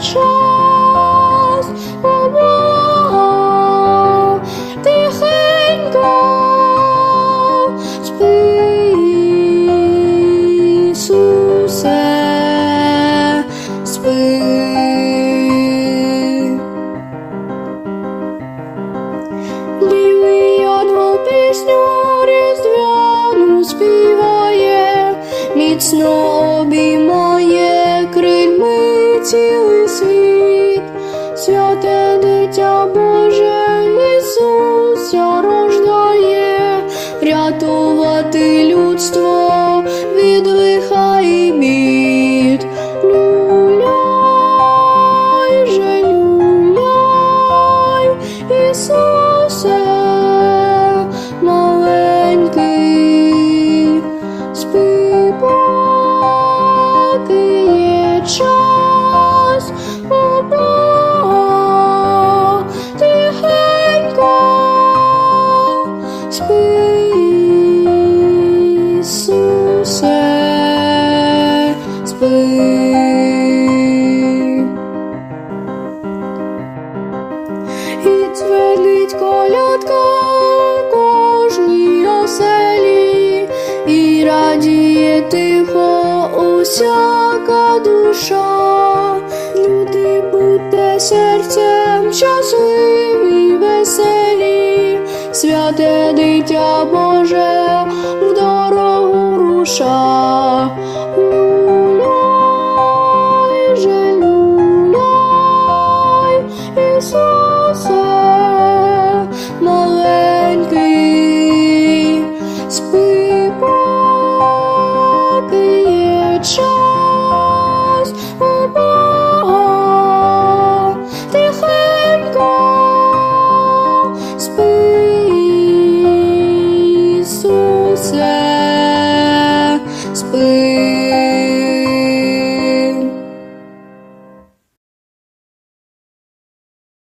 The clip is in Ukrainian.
Час, о Бога, тихенько, спи, Ісусе, спи. Білий ангел пісню різдвяну співає, міцно обіймає цілий світ, святе дитя Боже Ісус рождає, дзвенить колядка у кожній оселі, і радіє тихо душа. Люди будьте серцем щасливі, святе дитя Боже в дорогу руша.